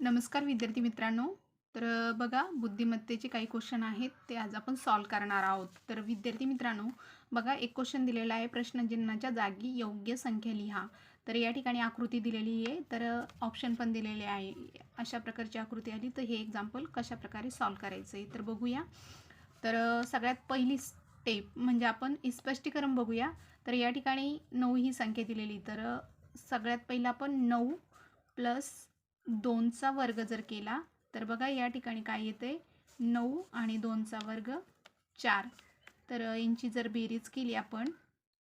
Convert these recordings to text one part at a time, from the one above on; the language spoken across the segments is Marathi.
नमस्कार विद्यार्थी मित्रांनो. तर बघा बुद्धिमत्तेचे काही क्वेश्चन आहेत ते आज आपण सॉल्व करणार आहोत. तर विद्यार्थी मित्रांनो बघा एक क्वेश्चन दिलेला आहे प्रश्नचिन्हाच्या जागी योग्य संख्या लिहा. तर या ठिकाणी आकृती दिलेली आहे तर ऑप्शन पण दिलेले आहे. अशा प्रकारची आकृती आली तर हे एक्झाम्पल कशा प्रकारे सॉल्व करायचं आहे तर बघूया. तर सगळ्यात पहिली स्टेप म्हणजे आपण स्पष्टीकरण बघूया. तर या ठिकाणी नऊ ही संख्या दिलेली तर सगळ्यात पहिलं आपण नऊ प्लस दोनचा वर्ग जर केला तर बघा या ठिकाणी काय येते नऊ आणि दोनचा वर्ग चार. तर यांची जर बेरीज केली आपण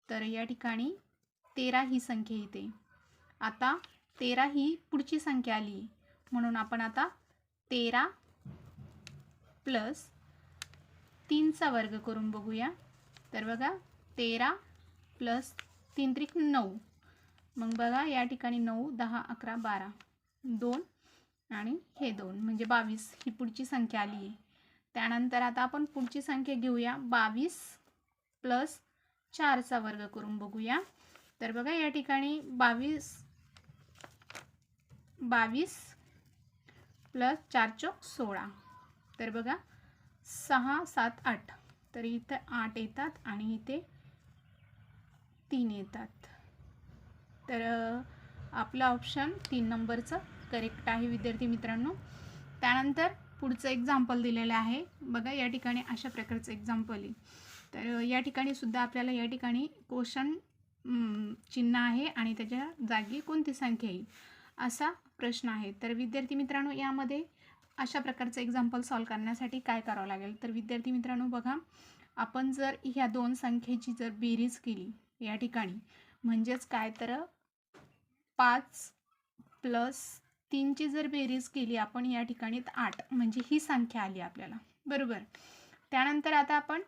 तर या ठिकाणी तेरा ही संख्या येते. आता तेरा ही पुढची संख्या आली. म्हणून आपण आता तेरा प्लस तीनचा वर्ग करून बघूया. तर बघा तेरा प्लस तीन त्रिक नऊ. मग बघा या ठिकाणी नऊ दहा अकरा बारा. दोन आणि हे दोन म्हणजे बावीस ही पुढची संख्या आली आहे. त्यानंतर आता आपण पुढची संख्या घेऊया. बावीस प्लस चारचा वर्ग करून बघूया. तर बघा या ठिकाणी बावीस बावीस प्लस चार चौक सोळा. तर बघा सहा सात आठ. तर इथं आठ येतात आणि इथे तीन येतात. तर आपलं ऑप्शन तीन नंबरचं करेक्ट आहे विद्यार्थी मित्रांनो. त्यानंतर पुढचं एक्झाम्पल दिलेलं आहे. बघा या ठिकाणी अशा प्रकारचं एक्झाम्पल आहे. तर या ठिकाणी सुद्धा आपल्याला या ठिकाणी क्वेश्चन चिन्ह आहे आणि त्याच्या जागी कोणती संख्या येईल असा प्रश्न आहे. तर विद्यार्थी मित्रांनो यामध्ये अशा प्रकारचं एक्झाम्पल सॉल्व करण्यासाठी काय करावं लागेल? तर विद्यार्थी मित्रांनो बघा आपण जर ह्या दोन संख्येची जर बेरीज केली या ठिकाणी म्हणजेच काय तर पाच प्लस तीनची जर बेरीज केली आपण या ठिकाणी आठ म्हणजे ही संख्या आली आपल्याला. बरोबर? त्यानंतर आता आपण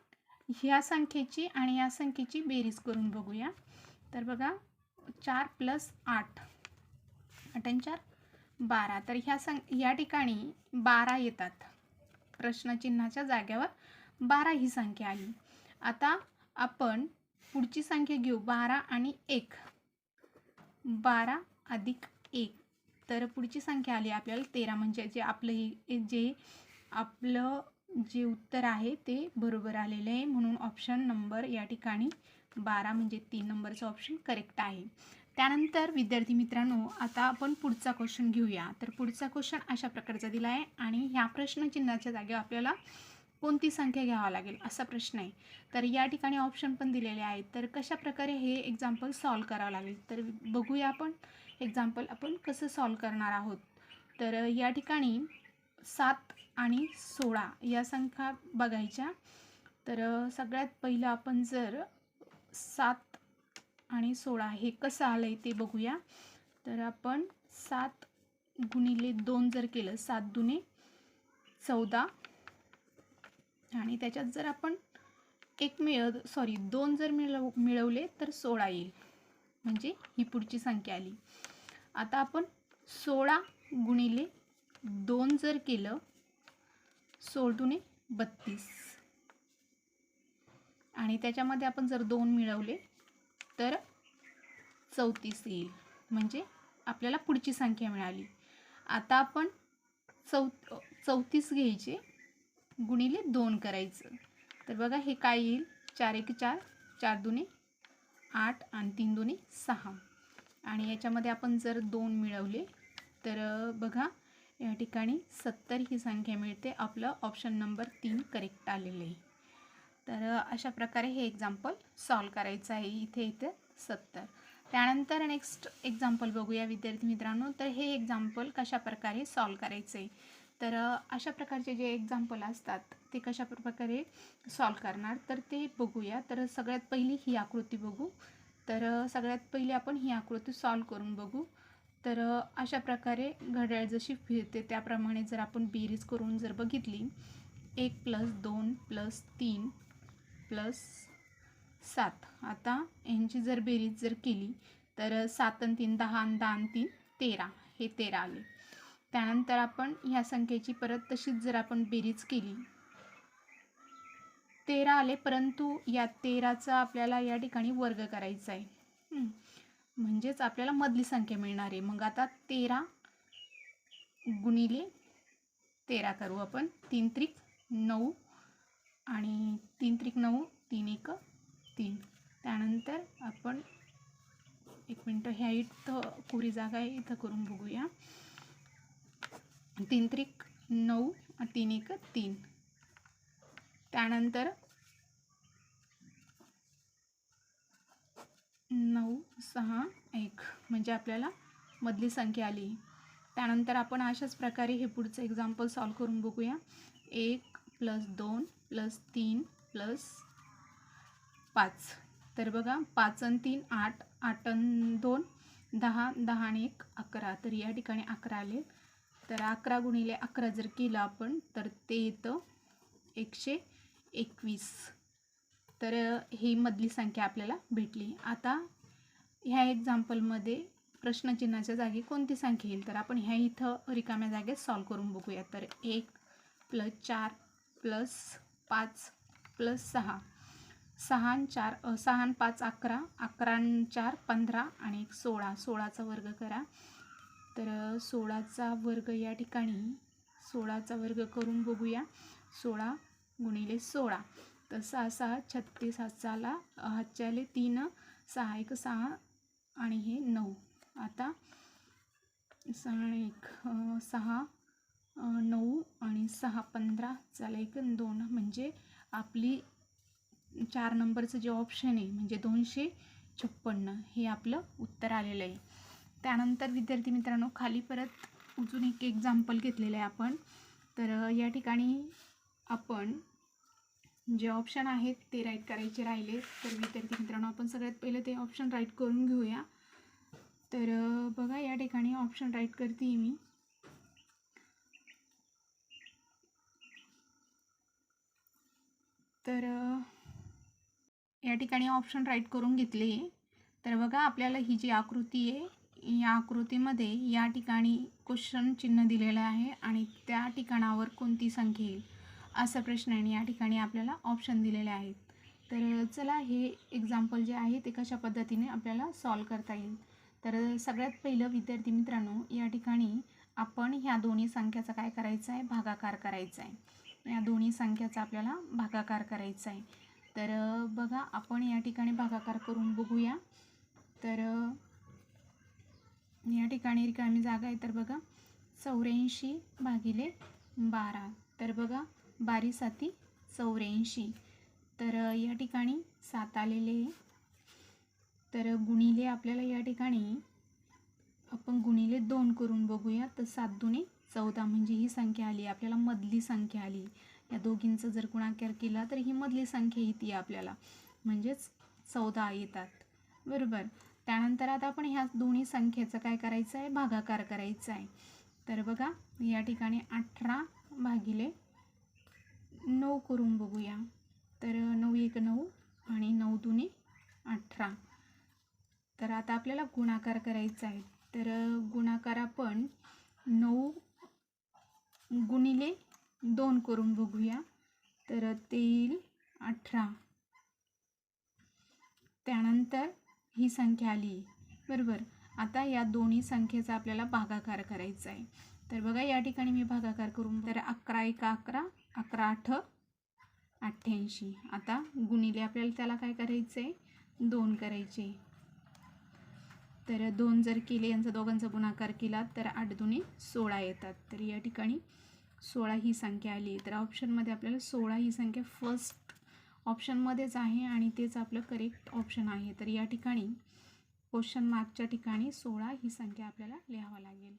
ह्या संख्येची आणि या संख्येची बेरीज करून बघूया. तर बघा चार प्लस आठ. आठ चार बारा. तर ह्या सं या ठिकाणी बारा येतात. प्रश्नचिन्हाच्या जाग्यावर बारा ही संख्या आली. आता आपण पुढची संख्या घेऊ. बारा आणि एक. बारा अधिक एक. तर पुढची संख्या आली आपल्याला तेरा. म्हणजे जे आपलं हे जे आपलं जे उत्तर आहे ते बरोबर आलेलं आहे. म्हणून ऑप्शन नंबर या ठिकाणी बारा म्हणजे तीन नंबरचं ऑप्शन करेक्ट आहे. त्यानंतर विद्यार्थी मित्रांनो आता आपण पुढचा क्वेश्चन घेऊया. तर पुढचा क्वेश्चन अशा प्रकारचा दिला आहे. आणि ह्या प्रश्नचिन्हाच्या जागेवर आपल्याला कोणती संख्या घ्यावा लागेल असा प्रश्न आहे. तर या ठिकाणी ऑप्शन पण दिलेले आहेत. तर कशा प्रकारे हे एक्झाम्पल सॉल्व करावं लागेल? तर बघूया आपण एक्झाम्पल आपण कसं सॉल्व करणार आहोत. तर या ठिकाणी सात आणि सोळा या संख्या बघायच्या. तर सगळ्यात पहिलं आपण जर सात आणि सोळा हे कसं आलं आहे ते बघूया. तर आपण सात गुणिले दोन जर केलं सात दुने चौदा. आणि त्याच्यात जर आपण एक मिळ सॉरी दोन जर मिळव मिळवले तर सोळा येईल. म्हणजे ही पुढची संख्या आली. आता आपण सोळा गुणिले दोन जर केलं सोळ दुने बत्तीस. आणि त्याच्यामध्ये आपण जर दोन मिळवले तर चौतीस येईल. म्हणजे आपल्याला पुढची संख्या मिळाली. आता आपण चौ चौतीस घ्यायचे. गुणिले दोन करायचं. तर बघा हे काय येईल? चार एक चार चार दुने आठ आणि तीन दोन्ही सहा. आणि याच्यामध्ये आपण जर दोन मिळवले तर बघा या ठिकाणी सत्तर ही संख्या मिळते. आपलं ऑप्शन नंबर तीन करेक्ट आलेलं आहे. तर अशा प्रकारे हे एक्झाम्पल सॉल्व करायचं आहे इथे इथे सत्तर. त्यानंतर नेक्स्ट एक्झाम्पल बघूया विद्यार्थी मित्रांनो. तर हे एक्झाम्पल कशा प्रकारे सॉल्व करायचं आहे तर अशा प्रकारचे जे एक्झाम्पल असतात ते कशा प्रकारे सॉल्व करणार तर ते बघूया. तर सगळ्यात पहिली ही आकृती बघू. तर सगळ्यात पहिली आपण ही आकृती सॉल्व करून बघू. तर अशा प्रकारे घड्याळ जशी फिरते त्याप्रमाणे जर आपण बेरीज करून जर बघितली एक प्लस दोन प्लस तीन प्लस सात. आता यांची जर बेरीज जर केली तर सात आणि तीन दहा आणि दहा आणि तीन तेरा. हे तेरा आले. त्यानंतर आपण ह्या संख्येची परत तशीच जर आपण बेरीज केली तेरा आले परंतु या तेराचा आपल्याला या ठिकाणी वर्ग करायचा आहे. म्हणजेच आपल्याला मधली संख्या मिळणार आहे. मग आता तेरा गुणिले तेरा करू आपण. तीन त्रिक नऊ आणि तीन त्रिक नऊ तीन एक तीन. त्यानंतर आपण एक मिनटं ह्या इथं कोरी जागा आहे इथं करून बघूया. तीन त्रिक नऊ तीन एक तीन. त्यानंतर नऊ सहा एक. म्हणजे आपल्याला मधली संख्या आली. त्यानंतर आपण अशाच प्रकारे हे पुढचं एक्झाम्पल सॉल्व करून बघूया. एक प्लस दोन प्लस तीन प्लस पाच. तर बघा पाच आणि तीन आठ. आठ आणि दोन दहा. दहा आणि एक अकरा. तर या ठिकाणी अकरा आले तर अकरा गुणिले अकरा जर केलं आपण तर ते येतं एकशे एकवीस. तर ही मधली संख्या आपल्याला भेटली. आता ह्या एक्झाम्पलमध्ये प्रश्नचिन्हाच्या जागी कोणती संख्या येईल? तर आपण ह्या इथं रिकाम्या जागेत सॉल्व करून बघूया. तर एक प्लस चार प्लस पाच प्लस सहा. सहा चार सहा पाच अकरा. अकरा चार पंधरा आणि एक सोळा. सोळाचा वर्ग करा. तर सोळाचा वर्ग या ठिकाणी सोळाचा वर्ग करून बघूया. सोळा गुणिले सोळा. तर सहा सहा छत्तीस हातचाला हातच्याले तीन सहा एक सहा आणि हे नऊ. आता सहा एक सहा नऊ आणि सहा पंधरा चाला एक दोन. म्हणजे आपली चार नंबरचं जे ऑप्शन आहे म्हणजे दोनशे छप्पन्न हे आपलं उत्तर आलेलं आहे. त्यानंतर विद्यार्थी मित्रांनो खाली परत अजून एक एक्झाम्पल घेतलेलं आहे आपण. तर या ठिकाणी आपण जे ऑप्शन आहेत ते राईट करायचे राहिले. तर विद्यार्थी मित्रांनो आपण सगळ्यात पहिले ते ऑप्शन राईट करून घेऊया. तर बघा या ठिकाणी ऑप्शन राईट करते मी. तर या ठिकाणी ऑप्शन राईट करून घेतले. तर बघा आपल्याला ही जी आकृती आहे या आकृतीमध्ये या ठिकाणी क्वेश्चन चिन्ह दिलेलं आहे आणि त्या ठिकाणावर कोणती संख्या येईल असा प्रश्न आहे आणि या ठिकाणी आपल्याला ऑप्शन दिलेले आहेत. तर चला हे एक्झाम्पल जे आहे ते कशा पद्धतीने आपल्याला सॉल्व करता येईल? तर सगळ्यात पहिलं विद्यार्थी मित्रांनो या ठिकाणी आपण ह्या दोन्ही संख्याचा काय करायचं आहे? भागाकार करायचा आहे. या दोन्ही संख्याचा आपल्याला भागाकार करायचा आहे. तर बघा आपण या ठिकाणी भागाकार करून बघूया. तर या ठिकाणी रिकामी जागा आहे तर बघा चौऱ्याऐंशी भागिले बारा. तर बघा बारी साती चौऱ्याऐंशी. तर या ठिकाणी सात आलेले आहे. तर गुणिले आपल्याला या ठिकाणी आपण गुणिले दोन करून बघूया तर सात दुने चौदा म्हणजे ही संख्या आली. आपल्याला मधली संख्या आली. या दोघींचं जर गुणाकार केला तर ही मधली संख्या येते आपल्याला म्हणजेच चौदा येतात. बरोबर? त्यानंतर आता आपण ह्या दोन्ही संख्येचं काय करायचं आहे? भागाकार करायचा आहे. तर बघा या ठिकाणी अठरा भागिले नऊ करून बघूया. तर नऊ एक नऊ आणि नऊ दुने अठरा. तर आता आपल्याला गुणाकार करायचा आहे. तर गुणाकार आपण नऊ गुणिले दोन करून बघूया. तर ते येईल अठरा. त्यानंतर ही संख्या आली. बरोबर. आता या दोन्ही संख्येचा आपल्याला भागाकार करायचा आहे. तर बघा या ठिकाणी मी भागाकार करून तर अकरा एका अकरा अकरा आठ अठ्ठ्याऐंशी. आता गुणिले आपल्याला त्याला काय करायचं आहे? दोन करायचे तर दोन जर केले यांचा दोघांचा गुणाकार केला तर आठ दोन्ही सोळा येतात. तर या ठिकाणी सोळा ही संख्या आली. तर ऑप्शनमध्ये आपल्याला सोळा ही संख्या फर्स्ट ऑप्शनमध्येच आहे आणि तेच आपलं करेक्ट ऑप्शन आहे. तर या ठिकाणी क्वेश्चन मार्कच्या ठिकाणी सोळा ही संख्या आपल्याला लिहावं लागेल.